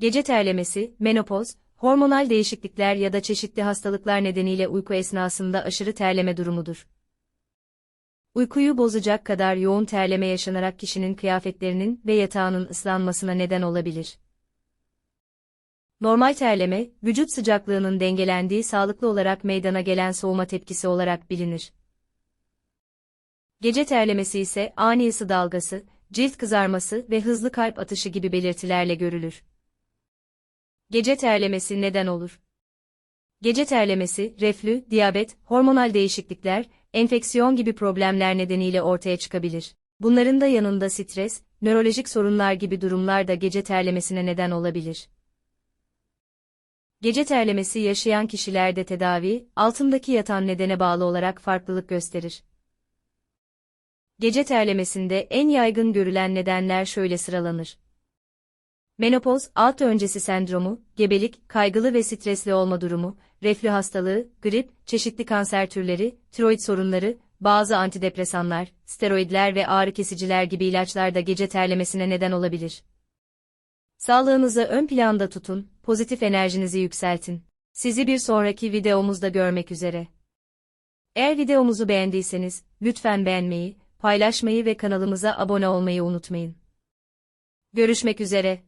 Gece terlemesi, menopoz, hormonal değişiklikler ya da çeşitli hastalıklar nedeniyle uyku esnasında aşırı terleme durumudur. Uykuyu bozacak kadar yoğun terleme yaşanarak kişinin kıyafetlerinin ve yatağının ıslanmasına neden olabilir. Normal terleme, vücut sıcaklığının dengelendiği sağlıklı olarak meydana gelen soğuma tepkisi olarak bilinir. Gece terlemesi ise ani ısı dalgası, cilt kızarması ve hızlı kalp atışı gibi belirtilerle görülür. Gece terlemesi neden olur? Gece terlemesi, reflü, diyabet, hormonal değişiklikler, enfeksiyon gibi problemler nedeniyle ortaya çıkabilir. Bunların da yanında stres, nörolojik sorunlar gibi durumlar da gece terlemesine neden olabilir. Gece terlemesi yaşayan kişilerde tedavi, altındaki yatan nedene bağlı olarak farklılık gösterir. Gece terlemesinde en yaygın görülen nedenler şöyle sıralanır. Menopoz, alt öncesi sendromu, gebelik, kaygılı ve stresli olma durumu, reflü hastalığı, grip, çeşitli kanser türleri, tiroid sorunları, bazı antidepresanlar, steroidler ve ağrı kesiciler gibi ilaçlar da gece terlemesine neden olabilir. Sağlığınızı ön planda tutun, pozitif enerjinizi yükseltin. Sizi bir sonraki videomuzda görmek üzere. Eğer videomuzu beğendiyseniz, lütfen beğenmeyi, paylaşmayı ve kanalımıza abone olmayı unutmayın. Görüşmek üzere.